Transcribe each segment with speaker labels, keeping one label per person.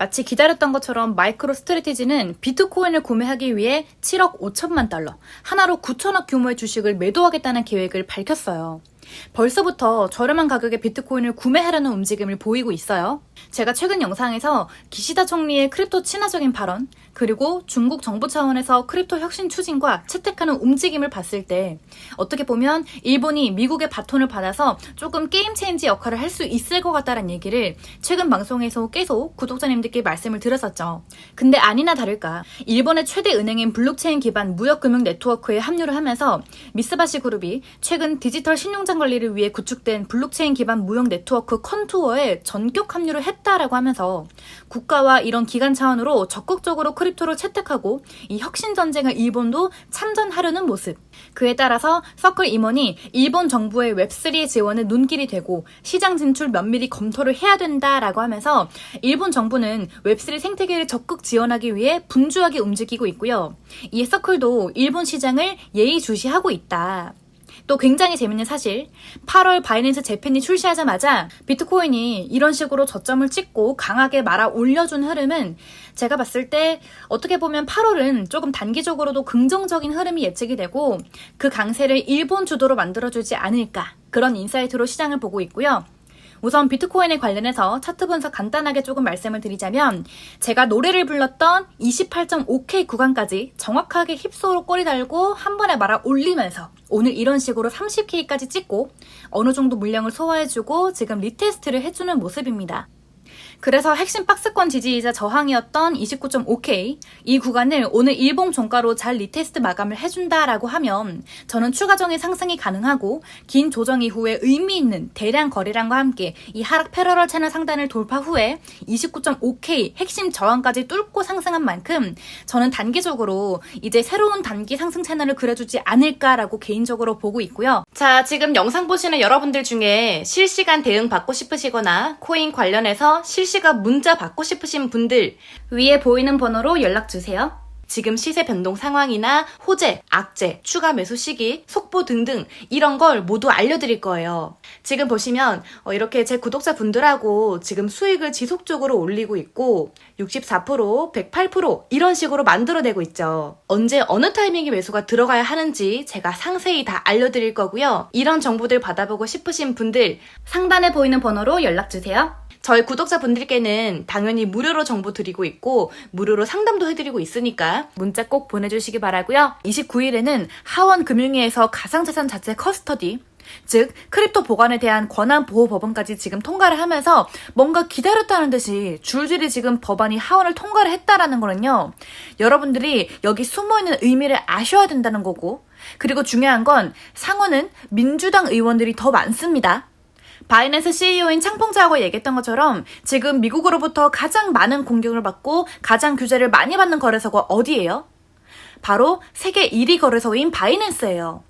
Speaker 1: 마치 기다렸던 것처럼 마이크로 스트레티지는 비트코인을 구매하기 위해 7억 5천만 달러, 하나로 9천억 규모의 주식을 매도하겠다는 계획을 밝혔어요. 벌써부터 저렴한 가격에 비트코인을 구매하려는 움직임을 보이고 있어요. 제가 최근 영상에서 기시다 총리의 크립토 친화적인 발언, 그리고 중국 정부 차원에서 크립토 혁신 추진과 채택하는 움직임을 봤을 때 어떻게 보면 일본이 미국의 바톤을 받아서 조금 게임 체인지 역할을 할 수 있을 것 같다는 얘기를 최근 방송에서 계속 구독자님들께 말씀을 드렸었죠. 근데 아니나 다를까 일본의 최대 은행인 블록체인 기반 무역금융 네트워크에 합류를 하면서 미쓰바시 그룹이 최근 디지털 신용장 관리를 위해 구축된 블록체인 기반 무역 네트워크 컨투어에 전격 합류를 했 다라고 하면서 국가와 이런 기관 차원으로 적극적으로 크립토를 채택하고 이 혁신 전쟁을 일본도 참전하려는 모습. 그에 따라서 서클 임원이 일본 정부의 웹3의 지원은 눈길이 되고 시장 진출 면밀히 검토를 해야 된다라고 하면서 일본 정부는 웹3 생태계를 적극 지원하기 위해 분주하게 움직이고 있고요. 이에 서클도 일본 시장을 예의주시하고 있다. 또 굉장히 재밌는 사실, 8월 바이낸스 재팬이 출시하자마자 비트코인이 이런 식으로 저점을 찍고 강하게 말아 올려준 흐름은 제가 봤을 때 어떻게 보면 8월은 조금 단기적으로도 긍정적인 흐름이 예측이 되고 그 강세를 일본 주도로 만들어주지 않을까 그런 인사이트로 시장을 보고 있고요. 우선 비트코인에 관련해서 차트 분석 간단하게 조금 말씀을 드리자면 제가 노래를 불렀던 28.5K 구간까지 정확하게 힙소로 꼬리 달고 한 번에 말아 올리면서 오늘 이런 식으로 30K까지 찍고 어느 정도 물량을 소화해주고 지금 리테스트를 해주는 모습입니다. 그래서 핵심 박스권 지지이자 저항이었던 29.5K 이 구간을 오늘 일봉 종가로 잘 리테스트 마감을 해준다라고 하면 저는 추가적인 상승이 가능하고 긴 조정 이후에 의미 있는 대량 거래량과 함께 이 하락 패러럴 채널 상단을 돌파 후에 29.5K 핵심 저항까지 뚫고 상승한 만큼 저는 단기적으로 이제 새로운 단기 상승 채널을 그려주지 않을까라고 개인적으로 보고 있고요. 자, 지금 영상 보시는 여러분들 중에 실시간 대응 받고 싶으시거나 코인 관련해서 실시간 문자 받고 싶으신 분들 위에 보이는 번호로 연락 주세요. 지금 시세 변동 상황이나 호재, 악재, 추가 매수 시기, 속보 등등 이런 걸 모두 알려드릴 거예요. 지금 보시면 어, 이렇게 제 구독자 분들하고 지금 수익을 지속적으로 올리고 있고 64%, 108% 이런 식으로 만들어내고 있죠. 언제 어느 타이밍에 매수가 들어가야 하는지 제가 상세히 다 알려드릴 거고요. 이런 정보들 받아보고 싶으신 분들 상단에 보이는 번호로 연락 주세요. 저희 구독자분들께는 당연히 무료로 정보 드리고 있고 무료로 상담도 해드리고 있으니까 문자 꼭 보내주시기 바라고요. 29일에는 하원금융위에서 가상자산 자체 커스터디 즉 크립토 보관에 대한 권한 보호 법안까지 지금 통과를 하면서 뭔가 기다렸다는 듯이 줄줄이 지금 법안이 하원을 통과를 했다라는 거는요. 여러분들이 여기 숨어 있는 의미를 아셔야 된다는 거고 그리고 중요한 건 상원은 민주당 의원들이 더 많습니다. 바이낸스 CEO인 창펑자하고 얘기했던 것처럼 지금 미국으로부터 가장 많은 공격을 받고 가장 규제를 많이 받는 거래소가 어디예요? 바로 세계 1위 거래소인 바이낸스예요.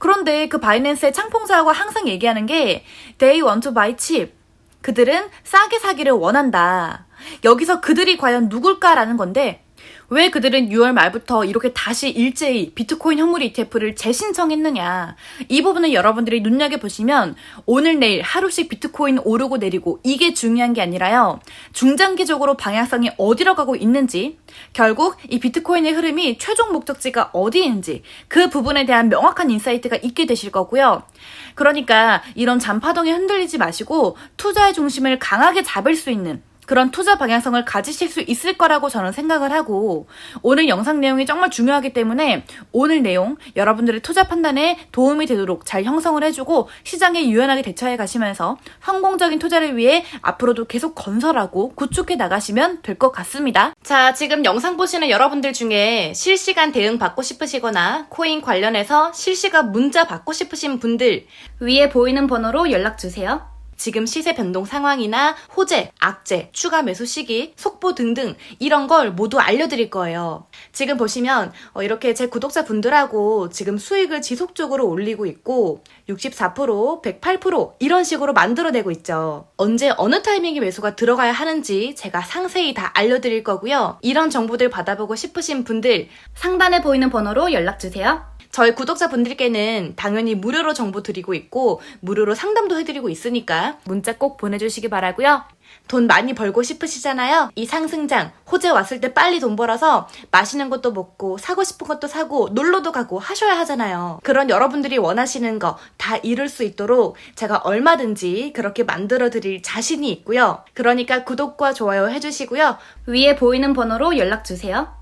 Speaker 1: 그런데 그 바이낸스의 창펑자하고 항상 얘기하는 게 They want to buy cheap. 그들은 싸게 사기를 원한다. 여기서 그들이 과연 누굴까라는 건데 왜 그들은 6월 말부터 이렇게 다시 일제히 비트코인 현물 ETF를 재신청했느냐. 이 부분은 여러분들이 눈여겨보시면 오늘 내일 하루씩 비트코인 오르고 내리고 이게 중요한 게 아니라요. 중장기적으로 방향성이 어디로 가고 있는지, 결국 이 비트코인의 흐름이 최종 목적지가 어디인지 그 부분에 대한 명확한 인사이트가 있게 되실 거고요. 그러니까 이런 잔파동에 흔들리지 마시고 투자의 중심을 강하게 잡을 수 있는 그런 투자 방향성을 가지실 수 있을 거라고 저는 생각을 하고 오늘 영상 내용이 정말 중요하기 때문에 오늘 내용 여러분들의 투자 판단에 도움이 되도록 잘 형성을 해주고 시장에 유연하게 대처해 가시면서 성공적인 투자를 위해 앞으로도 계속 건설하고 구축해 나가시면 될 것 같습니다. 자, 지금 영상 보시는 여러분들 중에 실시간 대응 받고 싶으시거나 코인 관련해서 실시간 문자 받고 싶으신 분들 위에 보이는 번호로 연락 주세요. 지금 시세 변동 상황이나 호재, 악재, 추가 매수 시기, 속보 등등 이런 걸 모두 알려드릴 거예요. 지금 보시면 어, 이렇게 제 구독자 분들하고 지금 수익을 지속적으로 올리고 있고 64%, 108% 이런 식으로 만들어내고 있죠. 언제 어느 타이밍에 매수가 들어가야 하는지 제가 상세히 다 알려드릴 거고요. 이런 정보들 받아보고 싶으신 분들 상단에 보이는 번호로 연락 주세요.
Speaker 2: 저희 구독자분들께는 당연히 무료로 정보 드리고 있고 무료로 상담도 해드리고 있으니까 문자 꼭 보내주시기 바라고요. 돈 많이 벌고 싶으시잖아요. 이 상승장 호재 왔을 때 빨리 돈 벌어서 맛있는 것도 먹고 사고 싶은 것도 사고 놀러도 가고 하셔야 하잖아요. 그런 여러분들이 원하시는 거 다 이룰 수 있도록 제가 얼마든지 그렇게 만들어 드릴 자신이 있고요. 그러니까 구독과 좋아요 해주시고요. 위에 보이는 번호로 연락 주세요.